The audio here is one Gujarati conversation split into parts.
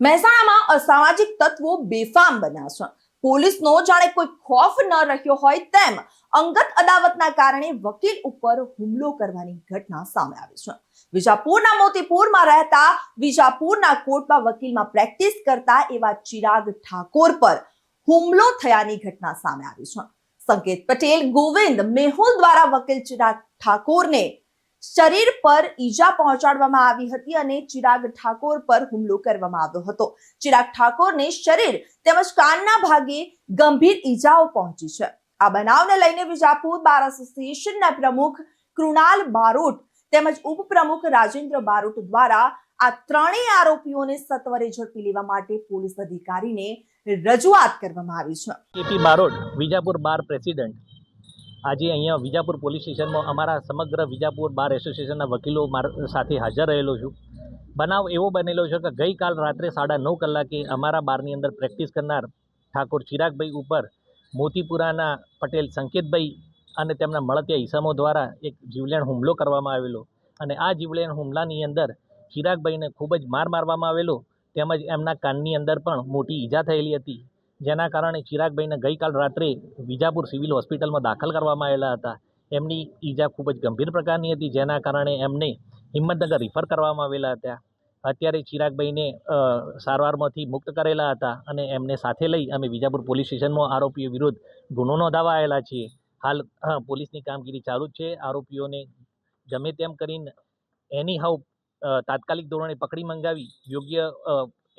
મહેસાણામાં અસામાજિક તત્વો બેફામ બન્યા છે. પોલીસનો જાણે કોઈ ખોફ ન રહ્યો હોય તેમ અંગત અદાવતના કારણે વકીલ ઉપર હુમલો કરવાની ઘટના સામે આવી છે. વિજાપુરના મોતીપુરમાં રહેતા વિજાપુરના કોર્ટમાં વકીલમાં પ્રેક્ટિસ કરતા એવા ચિરાગ ઠાકોર પર હુમલો થયાની ઘટના સામે આવી છે. સંકેત પટેલ, ગોવિંદ મેહુલ દ્વારા વકીલ ચિરાગ ઠાકોરને શરીર પર ઈજા પહોંચાડવામાં આવી હતી અને ચિરાગ ઠાકોર પર હુમલો કરવામાં આવ્યો હતો. ચિરાગ ઠાકોરને શરીર તેમજ કાનના ભાગે ગંભીર ઈજાઓ પહોંચી છે. આ બનાવને લઈને વિજાપુર બાર એસોસિએશનના પ્રમુખ કૃણાલ બારોટ તેમજ ઉપપ્રમુખ રાજેન્દ્ર બારોટ દ્વારા આ ત્રણેય આરોપીઓને સત્વરે ઝડપી લેવા માટે પોલીસ અધિકારીને રજૂઆત કરવામાં આવી છે. KP Barot, Vijapur bar president આજે અહીંયા વિજાપુર પોલીસ સ્ટેશનમાં અમારા સમગ્ર વિજાપુર બાર એસોસિએશનના વકીલો માર સાથે હાજર રહેલો છું. બનાવ એવો બનેલો છે કે ગઈકાલ રાત્રે સાડા નવ કલાકે અમારા બારની અંદર પ્રેક્ટિસ કરનાર ઠાકોર ચિરાગભાઈ ઉપર મોતીપુરાના પટેલ સંકેતભાઈ અને તેમના મળતિયા ઈસમો દ્વારા એક જીવલેણ હુમલો કરવામાં આવેલો અને આ જીવલેણ હુમલાની અંદર ચિરાગભાઈને ખૂબ જ માર મારવામાં આવેલો તેમજ એમના કાનની અંદર પણ મોટી ઈજા થયેલી હતી. જેના કારણે ચિરાગભાઈને ગઈકાલ રાત્રે વિજાપુર સિવિલ હોસ્પિટલમાં દાખલ કરવામાં આવેલા હતા. એમની ઈજા ખૂબ જ ગંભીર પ્રકારની હતી, જેના કારણે એમને હિંમતનગર રિફર કરવામાં આવેલા હતા. અત્યારે ચિરાગભાઈને સારવારમાંથી મુક્ત કરેલા હતા અને એમને સાથે લઈ અમે વિજાપુર પોલીસ સ્ટેશનમાં આરોપીઓ વિરુદ્ધ ગુનો નોંધાવા આવેલા છીએ. હાલ પોલીસની કામગીરી ચાલુ જ છે. આરોપીઓને ગમે તેમ કરીને એની હાઉ તાત્કાલિક ધોરણે પકડી મંગાવી, યોગ્ય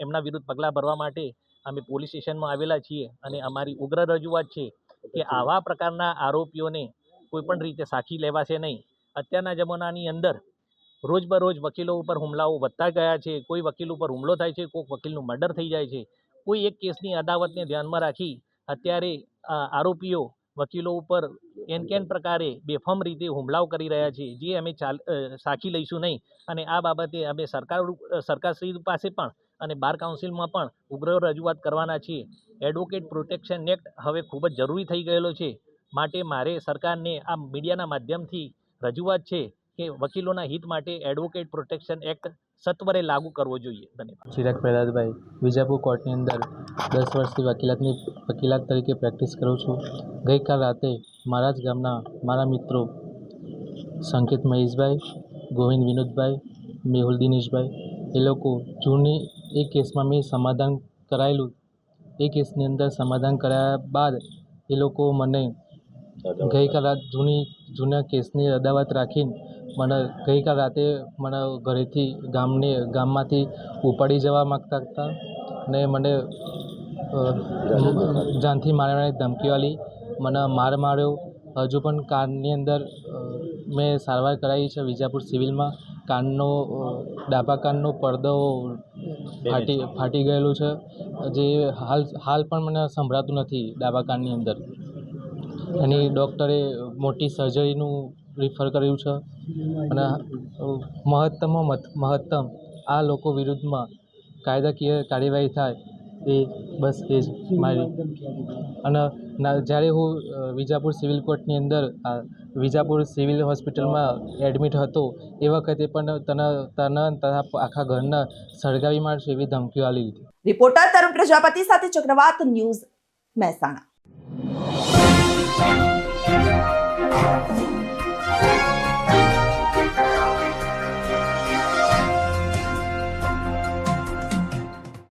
એમના વિરુદ્ધ પગલાં ભરવા માટે અમે પોલીસ સ્ટેશનમાં આવેલા છીએ અને અમારી ઉગ્ર રજૂઆત છે કે આવા પ્રકારના આરોપીઓને કોઈપણ રીતે સાખી લેવાશે નહીં. અત્યારના જમાનાની અંદર રોજબરોજ વકીલો ઉપર હુમલાઓ વધતા ગયા છે કોઈ વકીલ ઉપર હુમલો થાય છે કોઈક વકીલનું મર્ડર થઈ જાય છે. કોઈ એક કેસની અદાવતને ધ્યાનમાં રાખી અત્યારે આરોપીઓ વકીલો ઉપર એન કેન પ્રકારે બેફામ રીતે હુમલાઓ કરી રહ્યા છે જે અમે ચાલ સાખી લઈશું નહીં. અને આ બાબતે અમે સરકાર સરકારશ્રી પાસે પણ અને બાર કાઉન્સિલમાં પણ ઉગ્ર રજૂઆત કરવાના છીએ. એડવોકેટ પ્રોટેક્શન એક્ટ હવે ખૂબ જ જરૂરી થઈ ગયેલો છે. માટે મારે સરકારને આ મીડિયાના માધ્યમથી રજૂઆત છે કે વકીલોના હિત માટે એડવોકેટ પ્રોટેક્શન એક્ટ સત્વરે લાગુ કરવો જોઈએ. ધન્યવાદ. ચિરાગ પ્રહલાદભાઈ વિજાપુર કોર્ટની અંદર દસ વર્ષથી વકીલાતની, વકીલાત તરીકે પ્રેક્ટિસ કરું છું. ગઈકાલ રાતે મારા જ ગામના મારા મિત્રો સંકેત મહેશભાઈ ગોવિંદ વિનોદભાઈ, મેહુલ દિનેશભાઈ, એ લોકો જૂની એ કેસમાં મેં સમાધાન કરાયેલું. એ કેસની અંદર સમાધાન કરાયા બાદ એ લોકો મને ગઈકાલ રાત જૂની જૂના કેસની અદાવત રાખીને મને ગઈકાલ રાતે મને ઘરેથી ગામની ગામમાંથી ઉપાડી જવા માગતા હતા ને મને જાનથી મારવાની ધમકી વાળી મને માર માર્યો. હજુ પણ કાનની અંદર મેં સારવાર કરાવી છે વિજાપુર સિવિલમાં કાનનો ડાબા કાનનો પડદો ફાટી ફાટી ગયેલું છે. જે હાલ હાલ પણ મને સંભળાતું નથી ડાબા કાનની અંદર. એની ડૉક્ટરે મોટી સર્જરીનું રિફર કર્યું છે. અને મહત્તમ મત- મહત્તમ આ લોકો વિરુદ્ધમાં કાયદાકીય કાર્યવાહી થાય. એ બસ એ જ મારી. અને જ્યારે હું વિજાપુર સિવિલ કોર્ટની અંદર વિજાપુર સિવિલ હોસ્પિટલમાં એડમિટ હતો, એ વખતે પણ તને તને તારા આખા ઘરના સળગાવી મારશે એવી ધમકીઓ આલી હતી રિપોર્ટર તરુણ પ્રજાપતિ સાથે ચક્રવાત ન્યૂઝ મહેસાણા.